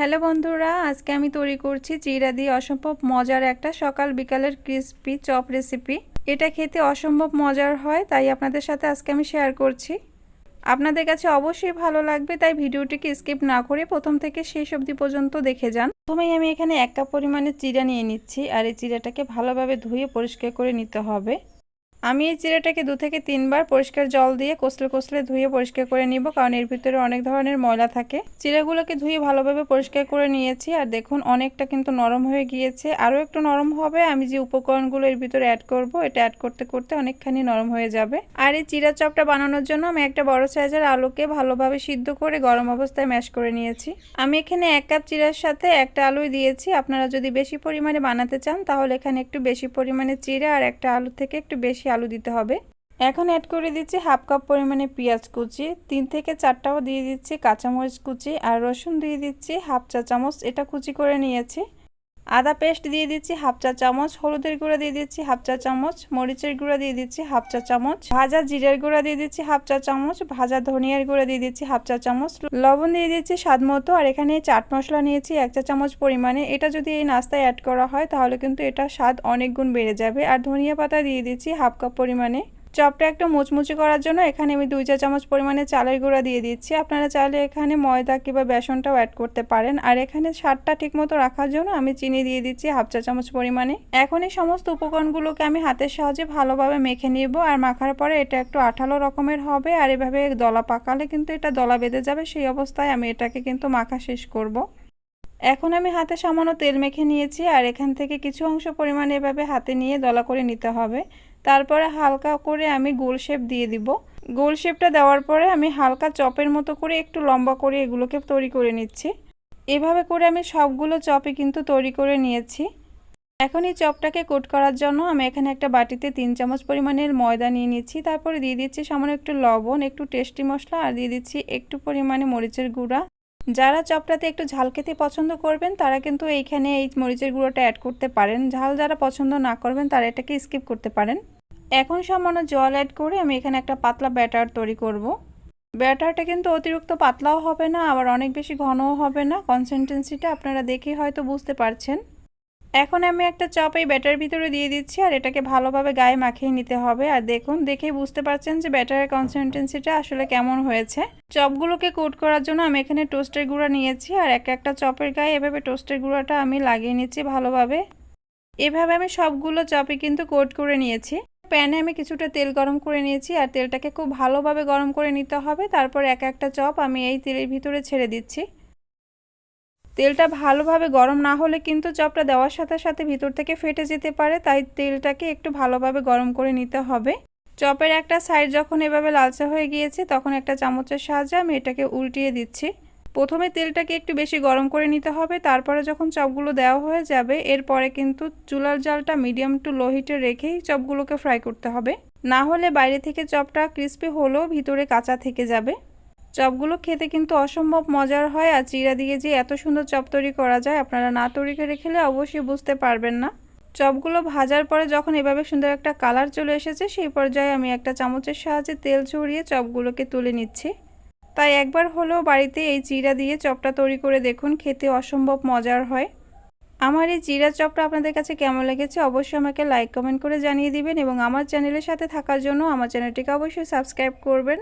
Hello বন্ধুরা, আজকে আমি তৈরি করছি চিরা দিয়ে অসম্ভব মজার একটা সকাল বিকালের ক্রিসপি চপ রেসিপি এটা খেতে অসম্ভব মজার হয়, তাই আপনাদের সাথে আজকে আমি শেয়ার করছি। আপনাদের কাছে অবশ্যই ভালো লাগবে, তাই ভিডিওটিকে স্কিপ না করে প্রথম থেকে শেষ অবধি পর্যন্ত দেখে যান। প্রথমেই আমি এখানে এক কাপ পরিমাণে চিরা নিয়ে নিচ্ছি, আর এই চিরাটাকে ভালোভাবে ধুয়ে পরিষ্কার করে নিতে হবে। আমি এই চিরাটাকে দু থেকে তিনবার পরিষ্কার জল দিয়ে কষলে কষলে ধুয়ে পরিষ্কার করে নিব, কারণ এর ভিতরে অনেক ধরনের ময়লা থাকে। চিরাগুলোকে ধুয়ে ভালোভাবে পরিষ্কার করে নিয়েছি, আর দেখুন অনেকটা কিন্তু নরম হয়ে গিয়েছে। আরও একটু নরম হবে, আমি যে উপকরণগুলো এর ভিতরে অ্যাড করব, এটা অ্যাড করতে করতে অনেকখানি নরম হয়ে যাবে। আর এই চিরা চপটা বানানোর জন্য আমি একটা বড় সাইজের আলুকে ভালোভাবে সিদ্ধ করে গরম অবস্থায় ম্যাশ করে নিয়েছি। আমি এখানে এক কাপ চিরার সাথে একটা আলুই দিয়েছি, আপনারা যদি বেশি পরিমাণে বানাতে চান, তাহলে এখানে একটু বেশি পরিমাণে চিরা আর একটা আলু থেকে একটু বেশি আলু দিতে হবে। এখন অ্যাড করে দিচ্ছি হাফ কাপ পরিমাণে পেঁয়াজ কুচি, তিন থেকে চারটাও দিয়ে দিচ্ছি কাঁচামরিচ কুচি আর রসুন দিয়ে দিচ্ছি হাফ চা চামচ এটা কুচি করে নিয়েছি। আদা পেস্ট দিয়ে দিচ্ছি হাফ চা চামচ, হলুদের গুঁড়া দিয়ে দিচ্ছি হাফ চা চামচ, মরিচের গুঁড়া দিয়ে দিচ্ছি হাফ চা চামচ, ভাজা জিরের গুঁড়া দিয়ে দিচ্ছি হাফ চা চামচ, ভাজা ধনিয়ার গুঁড়া দিয়ে দিচ্ছি হাফ চা চামচ, লবণ দিয়ে দিচ্ছি স্বাদ মতো, আর এখানে চাট মশলা নিয়েছি এক চা চামচ পরিমাণে। এটা যদি এই নাস্তায় অ্যাড করা হয়, তাহলে কিন্তু এটা স্বাদ অনেক গুণ বেড়ে যাবে। আর ধনিয়া পাতা দিয়ে দিচ্ছি হাফ কাপ পরিমাণে। চপটা একটু মুচমুচে করার জন্য এখানে আমি দুই চা চামচ পরিমাণে চালের গুঁড়া দিয়ে দিচ্ছি। আপনারা চাইলে এখানে ময়দা কিংবা বেসনটাও অ্যাড করতে পারেন। আর এখানে স্বাদটা ঠিকমতো রাখার জন্য আমি চিনি দিয়ে দিচ্ছি হাফ চা চামচ পরিমাণে। এখন এই সমস্ত উপকরণগুলোকে আমি হাতের সাহায্যে ভালোভাবে মেখে নিব আর মাখার পরে এটা একটু আঠালো রকমের হবে আর এভাবে দলা পাকালে কিন্তু এটা দলা বেঁধে যাবে। সেই অবস্থায় আমি এটাকে কিন্তু মাখা শেষ করব। এখন আমি হাতে সামান্য তেল মেখে নিয়েছি আর এখান থেকে কিছু অংশ পরিমাণে এভাবে হাতে নিয়ে দলা করে নিতে হবে। তারপরে হালকা করে আমি গোল শেপ দিয়ে দিব। গোল শেপটা দেওয়ার পরে আমি হালকা চপের মতো করে একটু লম্বা করে এগুলোকে তৈরি করে নিচ্ছি। এভাবে করে আমি সবগুলো চপই কিন্তু তৈরি করে নিয়েছি। এখন এই চপটাকে কোট করার জন্য আমি এখানে একটা বাটিতে তিন চামচ পরিমাণের ময়দা নিয়ে নিচ্ছি। তারপরে দিয়ে দিচ্ছি সামান্য একটু লবণ, একটু টেস্টি মশলা আর দিয়ে দিচ্ছি একটু পরিমাণে মরিচের গুঁড়া। যারা চপটাতে একটু ঝাল খেতে পছন্দ করবেন, তারা কিন্তু এইখানে এই মরিচের গুঁড়োটা অ্যাড করতে পারেন। ঝাল যারা পছন্দ না করবেন, তারা এটাকে স্কিপ করতে পারেন। এখন সামান্য জল অ্যাড করে আমি এখানে একটা পাতলা ব্যাটার তৈরি করব। ব্যাটারটা কিন্তু অতিরিক্ত পাতলাও হবে না, আবার অনেক বেশি ঘনও হবে না। কনসিস্টেন্সিটা আপনারা দেখে হয়তো বুঝতে পারছেন। এখন আমি একটা চপ এই ব্যাটার ভিতরে দিয়ে দিচ্ছি আর এটাকে ভালোভাবে গায়ে মাখিয়ে নিতে হবে। আর দেখুন, দেখেই বুঝতে পারছেন যে ব্যাটারের কনসিস্টেন্সিটা আসলে কেমন হয়েছে। চপগুলোকে কোট করার জন্য আমি এখানে টোস্টের গুঁড়া নিয়েছি আর এক একটা চপের গায়ে এভাবে টোস্টের গুঁড়াটা আমি লাগিয়ে নিচ্ছি ভালোভাবে। এভাবে আমি সবগুলো চপে কিন্তু কোট করে নিয়েছি। প্যানে আমি কিছুটা তেল গরম করে নিয়েছি আর তেলটাকে খুব ভালোভাবে গরম করে নিতে হবে। তারপর এক একটা চপ আমি এই তেলের ভিতরে ছেড়ে দিচ্ছি। তেলটা ভালোভাবে গরম না হলে কিন্তু চপটা দেওয়ার সাথে সাথে ভিতর থেকে ফেটে যেতে পারে, তাই তেলটাকে একটু ভালোভাবে গরম করে নিতে হবে। চপের একটা সাইড যখন এভাবে লালচে হয়ে গিয়েছে, তখন একটা চামচের সাহায্যে আমি এটাকে উল্টিয়ে দিচ্ছি। প্রথমে তেলটাকে একটু বেশি গরম করে নিতে হবে, তারপরে যখন চপগুলো দেওয়া হয়ে যাবে, এরপরে কিন্তু চুলার জালটা মিডিয়াম টু লো হিটে রেখেই চপগুলোকে ফ্রাই করতে হবে। না হলে বাইরে থেকে চপটা ক্রিস্পি হলেও ভিতরে কাঁচা থেকে যাবে। চপগুলো খেতে কিন্তু অসম্ভব মজার হয় আর চিরা দিয়ে যে এত সুন্দর চপ তৈরি করা যায় আপনারা না তৈরি করে খেলে অবশ্যই বুঝতে পারবেন না। চপগুলো ভাজার পরে যখন এভাবে সুন্দর একটা কালার চলে এসেছে, সেই পর্যায়ে আমি একটা চামচের সাহায্যে তেল ছড়িয়ে চপগুলোকে তুলে নিচ্ছি। তাই একবার হলেও বাড়িতে এই চিরা দিয়ে চপটা তৈরি করে দেখুন, খেতে অসম্ভব মজার হয়। আমার এই জিরা চপটা আপনাদের কাছে কেমন লেগেছে অবশ্যই আমাকে লাইক কমেন্ট করে জানিয়ে দিবেন এবং আমার চ্যানেলের সাথে থাকার জন্য আমার চ্যানেলটিকে অবশ্যই সাবস্ক্রাইব করবেন।